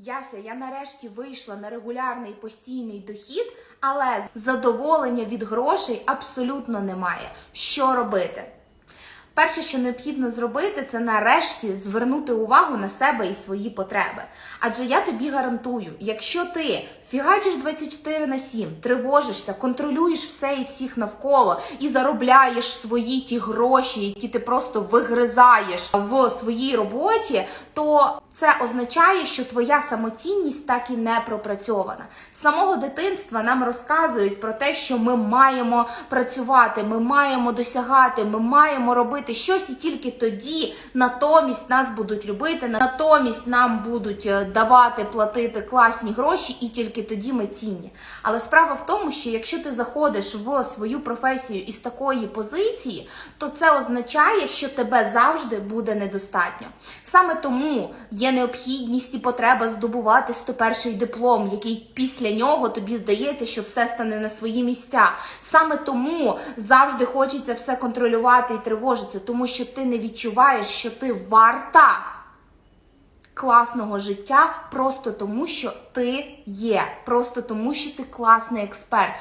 Яся, я нарешті вийшла на регулярний постійний дохід, але задоволення від грошей абсолютно немає. Що робити? Перше, що необхідно зробити, це нарешті звернути увагу на себе і свої потреби. Адже я тобі гарантую, якщо ти фігачиш 24 на 7, тривожишся, контролюєш все і всіх навколо і заробляєш свої ті гроші, які ти просто вигризаєш в своїй роботі, то це означає, що твоя самоцінність так і не пропрацьована. З самого дитинства нам розказують про те, що ми маємо працювати, ми маємо досягати, ми маємо робити щось і тільки тоді натомість нас будуть любити, натомість нам будуть е, давати, платити класні гроші, і тільки тоді ми цінні. Але справа в тому, що якщо ти заходиш в свою професію із такої позиції, то це означає, що тебе завжди буде недостатньо. Саме тому є необхідність і потреба здобувати 101 диплом, який після нього тобі здається, що все стане на свої місця. Саме тому завжди хочеться все контролювати і тривожитися, тому що ти не відчуваєш, що ти варта класного життя просто тому, що ти є, просто тому, що ти класний експерт.